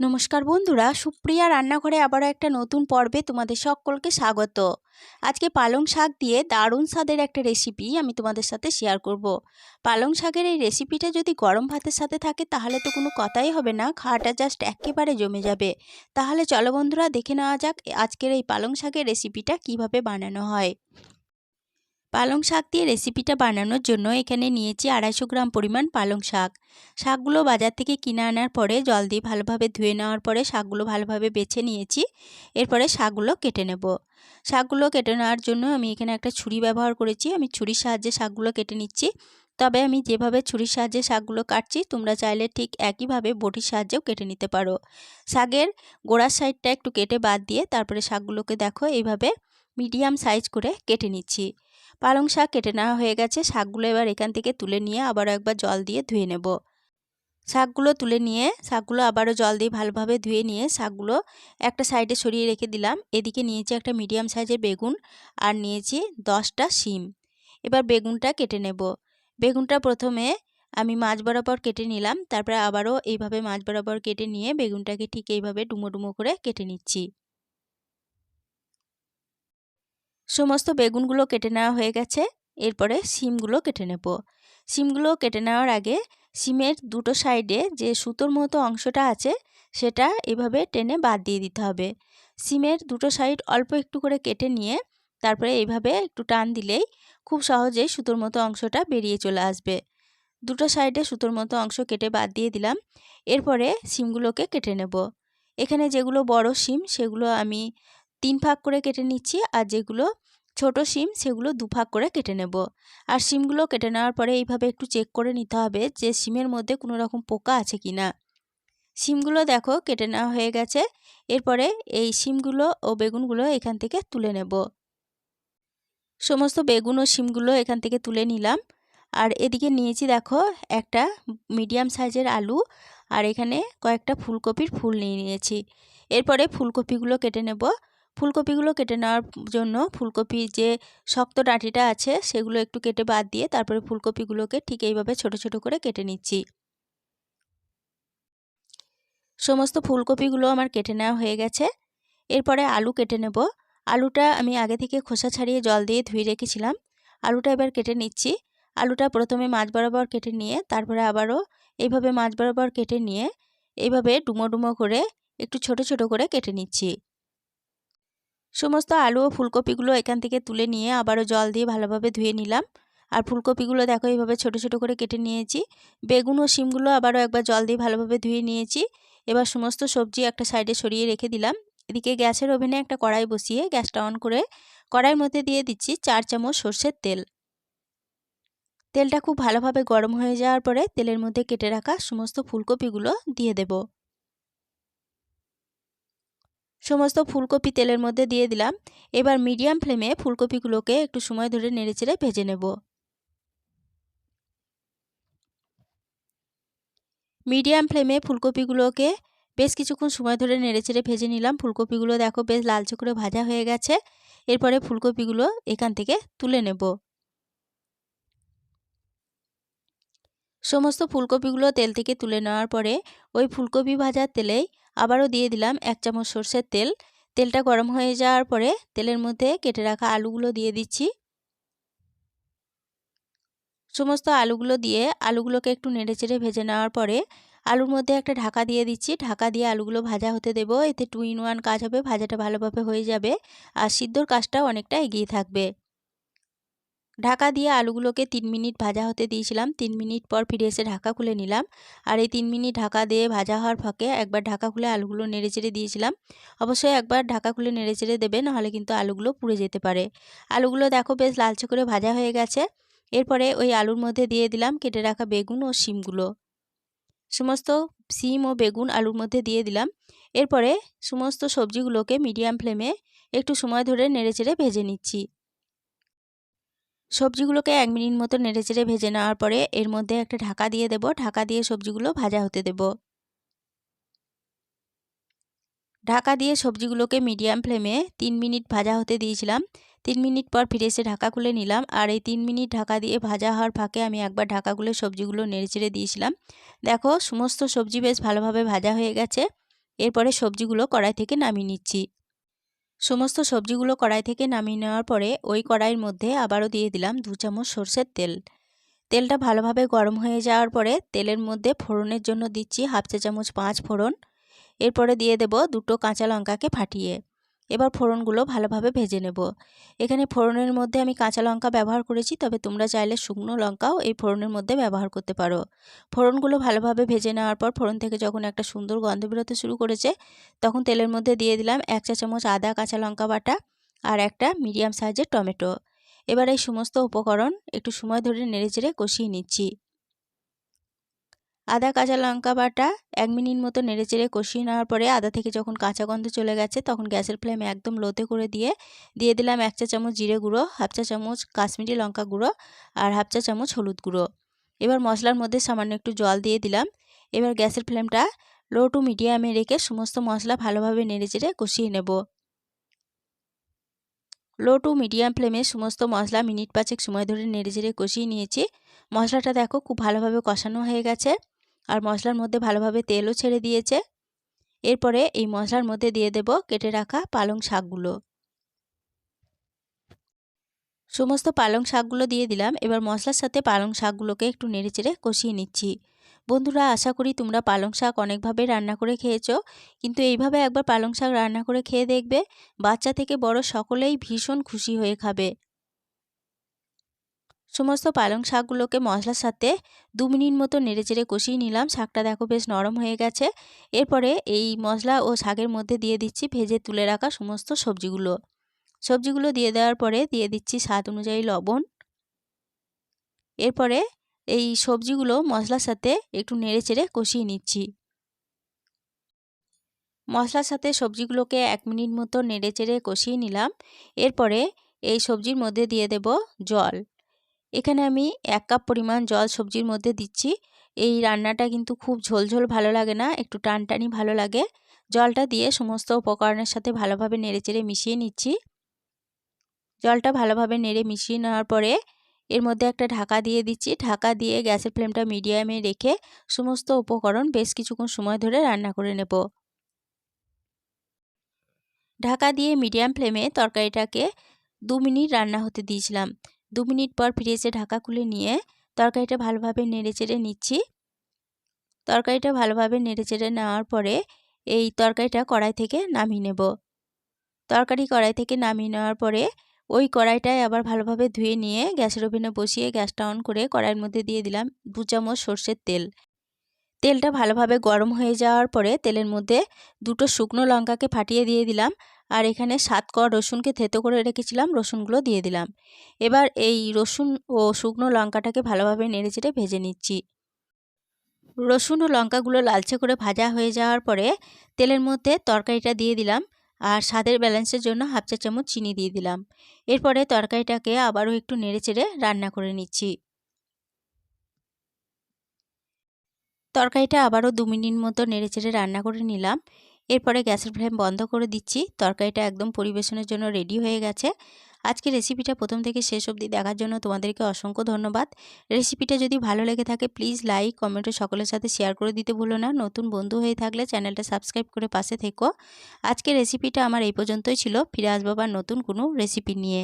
নমস্কার বন্ধুরা, সুপ্রিয়া রান্নাঘরে আবারও একটা নতুন পর্বে তোমাদের সকলকে স্বাগত। আজকে পালং শাক দিয়ে দারুণ স্বাদের একটা রেসিপি আমি তোমাদের সাথে শেয়ার করব। পালং শাকের এই রেসিপিটা যদি গরম ভাতের সাথে থাকে, তাহলে তো কোনো কথাই হবে না খাওয়াটা জাস্ট একেবারে জমে যাবে। তাহলে চলো বন্ধুরা, দেখে নেওয়া যাক আজকের এই পালং শাকের রেসিপিটা কীভাবে বানানো হয়। পালং শাক দিয়ে রেসিপিটা বানানোর জন্য এখানে নিয়েছি আড়াইশো গ্রাম পরিমাণ পালং শাক। শাকগুলো বাজার থেকে কিনে আনার পরে জল দিয়ে ভালোভাবে ধুয়ে নেওয়ার পরে শাকগুলো ভালোভাবে বেছে নিয়েছি। এরপরে শাকগুলো কেটে নেব। শাকগুলো কেটে নেওয়ার জন্য আমি এখানে একটা ছুরি ব্যবহার করেছি। আমি ছুরির সাহায্যে শাকগুলো কেটে নিচ্ছি। তবে আমি যেভাবে ছুরির সাহায্যে শাকগুলো কাটছি, তোমরা চাইলে ঠিক একইভাবে বটির সাহায্যেও কেটে নিতে পারো। শাকের গোড়ার সাইডটা একটু কেটে বাদ দিয়ে তারপরে শাকগুলোকে দেখো, এইভাবে মিডিয়াম সাইজ করে কেটে নিচ্ছি। পালং শাক কেটে নেওয়া হয়ে গেছে, শাকগুলো এবার এখান থেকে তুলে নিয়ে আবারও একবার জল দিয়ে ধুয়ে নেব। শাকগুলো তুলে নিয়ে, শাকগুলো আবারও জল দিয়ে ভালোভাবে ধুয়ে নিয়ে শাকগুলো একটা সাইডে সরিয়ে রেখে দিলাম। এদিকে নিয়েছি একটা মিডিয়াম সাইজের বেগুন আর নিয়েছি দশটা শিম। এবার বেগুনটা কেটে নেব। বেগুনটা প্রথমে আমি মাছ বরাবর কেটে নিলাম, তারপরে আবারও এইভাবে মাছ বরাবর কেটে নিয়ে বেগুনটাকে ঠিক এইভাবে ডুমো ডুমো করে কেটে নিচ্ছি। সমস্ত বেগুনগুলো কেটে নেওয়া হয়ে গেছে, এরপরে সিমগুলো কেটে নেব। সিমগুলো কেটে নেওয়ার আগে সিমের দুটো সাইডে যে সুতোর মতো অংশটা আছে, সেটা এভাবে টেনে বাদ দিয়ে দিতে হবে। সিমের দুটো সাইড অল্প একটু করে কেটে নিয়ে, তারপরে এইভাবে একটু টান দিলেই খুব সহজেই সুতোর মতো অংশটা বেরিয়ে চলে আসবে। দুটো সাইডে সুতোর মতো অংশ কেটে বাদ দিয়ে দিলাম। এরপরে সিমগুলোকে কেটে নেব। এখানে যেগুলো বড় সিম, সেগুলো আমি তিন ভাগ করে কেটে নিচ্ছি আর যেগুলো ছোট সিম, সেগুলো দু ভাগ করে কেটে নেব। আর সিমগুলো কেটে নেওয়ার পরে এইভাবে একটু চেক করে নিতে হবে যে সিমের মধ্যে কোনো রকম পোকা আছে কি না। সিমগুলো দেখো কেটে নেওয়া হয়ে গেছে। এরপরে এই সিমগুলো ও বেগুনগুলো এখান থেকে তুলে নেব। সমস্ত বেগুন ও শিমগুলো এখান থেকে তুলে নিলাম। আর এদিকে নিয়েছি দেখো একটা মিডিয়াম সাইজের আলু। আর এখানে কয়েকটা ফুলকপির ফুল নিয়ে নিয়েছি। এরপরে ফুলকপিগুলো কেটে নেব। ফুলকপিগুলো কেটে নেওয়ার জন্য ফুলকপির যে শক্ত ডাঁটিটা আছে সেগুলো একটু কেটে বাদ দিয়ে তারপরে ফুলকপিগুলোকে ঠিক এইভাবে ছোট ছোট করে কেটে নিচ্ছি। সমস্ত ফুলকপিগুলো আমার কেটে নেওয়া হয়ে গেছে। এরপরে আলু কেটে নেব। আলুটা আমি আগে থেকে খোসা ছাড়িয়ে জল দিয়ে ধুয়ে রেখেছিলাম। আলুটা এবার কেটে নিচ্ছি। আলুটা প্রথমে মাছ বরাবর কেটে নিয়ে, তারপরে আবারও এইভাবে মাছ বরাবর কেটে নিয়ে, এইভাবে ডুমো ডুমো করে একটু ছোট ছোট করে কেটে নিচ্ছি। সমস্ত আলু ও ফুলকপিগুলো এখান থেকে তুলে নিয়ে আবারও জল দিয়ে ভালোভাবে ধুয়ে নিলাম। আর ফুলকপিগুলো দেখো এইভাবে ছোট ছোট করে কেটে নিয়েছি। বেগুন ও শিমগুলো আবারও একবার জল দিয়ে ভালোভাবে ধুয়ে নিয়েছি। এবার সমস্ত সবজি একটা সাইডে সরিয়ে রেখে দিলাম। এদিকে গ্যাসের ওভেনে একটা কড়াই বসিয়ে গ্যাসটা অন করে কড়াইয়ের মধ্যে দিয়ে দিচ্ছি চার চামচ সর্ষের তেল। তেলটা খুব ভালোভাবে গরম হয়ে যাওয়ার পরে তেলের মধ্যে কেটে রাখা সমস্ত ফুলকপিগুলো দিয়ে দেবো। সমস্ত ফুলকপি তেলের মধ্যে দিয়ে দিলাম। এবার মিডিয়াম ফ্লেমে ফুলকপিগুলোকে একটু সময় ধরে নেড়েচেড়ে ভেজে নেব। মিডিয়াম ফ্লেমে ফুলকপিগুলোকে বেশ কিছুক্ষণ সময় ধরে নেড়েচেড়ে ভেজে নিলাম। ফুলকপিগুলো দেখো বেশ লালচে করে ভাজা হয়ে গেছে। এরপরে ফুলকপিগুলো এখান থেকে তুলে নেব। সমস্ত ফুলকপিগুলো তেল থেকে তুলে নেওয়ার পরে ওই ফুলকপি ভাজার তেলেই আবারও দিয়ে দিলাম এক চামচ সর্ষের তেল। তেলটা গরম হয়ে যাওয়ার পরে তেলের মধ্যে কেটে রাখা আলুগুলো দিয়ে দিচ্ছি। সমস্ত আলুগুলো দিয়ে আলুগুলোকে একটু নেড়েচেড়ে ভেজে নেওয়ার পরে আলুর মধ্যে একটা ঢাকা দিয়ে দিচ্ছি। ঢাকা দিয়ে আলুগুলো ভাজা হতে দেবো। এতে টু ইন ওয়ান কাজ হবে। ভাজাটা ভালোভাবে হয়ে যাবে আর সিদ্ধর কাজটাও অনেকটা এগিয়ে থাকবে। ঢাকা দিয়ে আলুগুলোকে তিন মিনিট ভাজা হতে দিয়েছিলাম। তিন মিনিট পর ফিরে এসে ঢাকা খুলে নিলাম। আর এই তিন মিনিট ঢাকা দিয়ে ভাজা হওয়ার ফাঁকে একবার ঢাকা খুলে আলুগুলো নেড়েচেড়ে দিয়েছিলাম। অবশ্যই একবার ঢাকা খুলে নেড়েচেড়ে দেবে, নাহলে কিন্তু আলুগুলো পুড়ে যেতে পারে। আলুগুলো দেখো বেশ লালচে করে ভাজা হয়ে গেছে। এরপরে ওই আলুর মধ্যে দিয়ে দিলাম কেটে রাখা বেগুন ও শিমগুলো। সমস্ত সিম ও বেগুন আলুর মধ্যে দিয়ে দিলাম। এরপরে সমস্ত সবজিগুলোকে মিডিয়াম ফ্লেমে একটু সময় ধরে নেড়েচেড়ে ভেজে নিচ্ছি। সবজিগুলোকে এক মিনিট মতো নেড়েচেড়ে ভেজে নেওয়ার পরে এর মধ্যে একটা ঢাকা দিয়ে দেব। ঢাকা দিয়ে সবজিগুলো ভাজা হতে দেব। ঢাকা দিয়ে সবজিগুলোকে মিডিয়াম ফ্লেমে তিন মিনিট ভাজা হতে দিয়েছিলাম। তিন মিনিট পর ফিরে এসে ঢাকা খুলে নিলাম। আর এই তিন মিনিট ঢাকা দিয়ে ভাজা হওয়ার ফাঁকে আমি একবার ঢাকা খুলে সবজিগুলো নেড়েচেড়ে দিয়েছিলাম দেখো, সমস্ত সবজি বেশ ভালোভাবে ভাজা হয়ে গেছে। এরপরে সবজিগুলো কড়াই থেকে নামিয়ে নিচ্ছি। সমস্ত সবজিগুলো কড়াই থেকে নামিয়ে নেওয়ার পরে ওই কড়াইয়ের মধ্যে আবারও দিয়ে দিলাম দু চামচ সর্ষের তেল। তেলটা ভালোভাবে গরম হয়ে যাওয়ার পরে তেলের মধ্যে ফোড়নের জন্য দিচ্ছি হাফ চা চামচ পাঁচ ফোড়ন। এরপরে দিয়ে দেব দুটো কাঁচা লঙ্কাকে ফাটিয়ে। এবার ফোড়নগুলো ভালোভাবে ভেজে নেব। এখানে ফোড়নের মধ্যে আমি কাঁচা লঙ্কা ব্যবহার করেছি, তবে তোমরা চাইলে শুকনো লঙ্কাও এই ফোড়নের মধ্যে ব্যবহার করতে পারো। ফোড়নগুলো ভালোভাবে ভেজে নেওয়ার পর ফোড়ন থেকে যখন একটা সুন্দর গন্ধ বেরোতে শুরু করেছে, তখন তেলের মধ্যে দিয়ে দিলাম এক চা চামচ আদা কাঁচা লঙ্কা বাটা আর একটা মিডিয়াম সাইজের টমেটো। এবার এই সমস্ত উপকরণ একটু সময় ধরে নেড়েচেড়ে কষিয়ে নিচ্ছি। আদা, কাঁচা লঙ্কা বাটা এক মিনিট মতো নেড়েচেড়ে কষিয়ে নেওয়ার পরে আদা থেকে যখন কাঁচা গন্ধ চলে গেছে, তখন গ্যাসের ফ্লেম একদম লোতে করে দিয়ে দিয়ে দিলাম এক চা চামচ জিরে গুঁড়ো, হাফ চা চামচ কাশ্মীরি লঙ্কা গুঁড়ো আর হাফ চা চামচ হলুদ গুঁড়ো। এবার মশলার মধ্যে সামান্য একটু জল দিয়ে দিলাম। এবার গ্যাসের ফ্লেমটা লো টু মিডিয়ামে রেখে সমস্ত মশলা ভালোভাবে নেড়েচেড়ে কষিয়ে নেব। লো টু মিডিয়াম ফ্লেমে সমস্ত মশলা মিনিট পাঁচেক সময় ধরে নেড়েচেড়ে কষিয়ে নিয়েছি। মশলাটা দেখো খুব ভালোভাবে কষানো হয়ে গেছে। আর মশলার মধ্যে ভালোভাবে তেলও ছেড়ে দিয়েছে। এরপরে এই মশলার মধ্যে দিয়ে দেব কেটে রাখা পালং শাকগুলো। সমস্ত পালং শাকগুলো দিয়ে দিলাম। এবার মশলার সাথে পালং শাকগুলোকে একটু নেড়েচেড়ে কষিয়ে নিচ্ছি। বন্ধুরা, আশা করি তোমরা পালং শাক অনেকভাবে রান্না করে খেয়েছো। কিন্তু এইভাবে একবার পালং শাক রান্না করে খেয়ে দেখবে, বাচ্চা থেকে বড় সকলেই ভীষণ খুশি হয়ে খাবে। সমস্ত পালং শাকগুলোকে মশলার সাথে দু মিনিট মতো নেড়েচেড়ে কষিয়ে নিলাম। শাকটা দেখো বেশ নরম হয়ে গেছে। এরপরে এই মশলা ও শাকের মধ্যে দিয়ে দিচ্ছি ভেজে তুলে রাখা সমস্ত সবজিগুলো। সবজিগুলো দিয়ে দেওয়ার পরে দিয়ে দিচ্ছি স্বাদ অনুযায়ী লবণ। এরপরে এই সবজিগুলো মশলার সাথে একটু নেড়েচেড়ে কষিয়ে নিচ্ছি। মশলার সাথে সবজিগুলোকে এক মিনিট মতো নেড়েচেড়ে কষিয়ে নিলাম। এরপরে এই সবজির মধ্যে দিয়ে দেব জল। এখানে আমি এক কাপ পরিমাণ জল সবজির মধ্যে দিচ্ছি। এই রান্নাটা কিন্তু খুব ঝোলঝোল ভালো লাগে না, একটু টানটানি ভালো লাগে। জলটা দিয়ে সমস্ত উপকরণের সাথে ভালোভাবে নেড়েচেড়ে মিশিয়ে নিচ্ছি। জলটা ভালোভাবে নেড়ে মিশিয়ে নেওয়ার পরে এর মধ্যে একটা ঢাকা দিয়ে দিচ্ছি। ঢাকা দিয়ে গ্যাসের ফ্লেমটা মিডিয়ামে রেখে সমস্ত উপকরণ বেশ কিছুক্ষণ সময় ধরে রান্না করে নেব। ঢাকা দিয়ে মিডিয়াম ফ্লেমে তরকারিটাকে দু মিনিট রান্না হতে দিয়েছিলাম। দু মিনিট পর ফিরে এসে ঢাকা খুলে নিয়ে তরকারিটা ভালোভাবে নেড়ে চেড়ে নিচ্ছি। তরকারিটা ভালোভাবে নেড়ে চেড়ে নেওয়ার পরে এই তরকারিটা কড়াই থেকে নামিয়ে নেব। তরকারি কড়াই থেকে নামিয়ে নেওয়ার পরে ওই কড়াইটায় আবার ভালোভাবে ধুয়ে নিয়ে গ্যাসের ওভেনে বসিয়ে গ্যাসটা অন করে কড়াইয়ের মধ্যে দিয়ে দিলাম দু চামচ সর্ষের তেল। তেলটা ভালোভাবে গরম হয়ে যাওয়ার পরে তেলের মধ্যে দুটো শুকনো লঙ্কাকে ফাটিয়ে দিয়ে দিলাম। আর এখানে সাত ক রসুনকে থেতো করে রেখেছিলাম, রসুনগুলো দিয়ে দিলাম। এবার এই রসুন ও শুকনো লঙ্কাটাকে ভালোভাবে নেড়ে চেড়ে ভেজে নিচ্ছি। রসুন ও লঙ্কাগুলো লালচে করে ভাজা হয়ে যাওয়ার পরে তেলের মধ্যে তরকারিটা দিয়ে দিলাম আর স্বাদের ব্যালেন্সের জন্য হাফ চা চামচ চিনি দিয়ে দিলাম। এরপরে তরকারিটাকে আবারও একটু নেড়ে চেড়ে রান্না করে নিচ্ছি। তরকারিটা আবারও দু মিনিট মতো নেড়েচেড়ে রান্না করে নিলাম। এরপরে গ্যাসের ফ্লেম বন্ধ করে দিচ্ছি। তরকারিটা একদম পরিবেশনের জন্য রেডি হয়ে গেছে। আজকে রেসিপিটা প্রথম থেকে শেষ অবধি দেখার জন্য তোমাদেরকে অসংখ্য ধন্যবাদ। রেসিপিটা যদি ভালো লেগে থাকে প্লিজ লাইক কমেন্টে সকলের সাথে শেয়ার করে দিতে ভুলো না। নতুন বন্ধু হয়ে থাকলে চ্যানেলটা সাবস্ক্রাইব করে পাশে থেকো। আজকে রেসিপিটা আমার এই পর্যন্তই ছিল। ফিরে আসব আবার নতুন কোনো রেসিপি নিয়ে।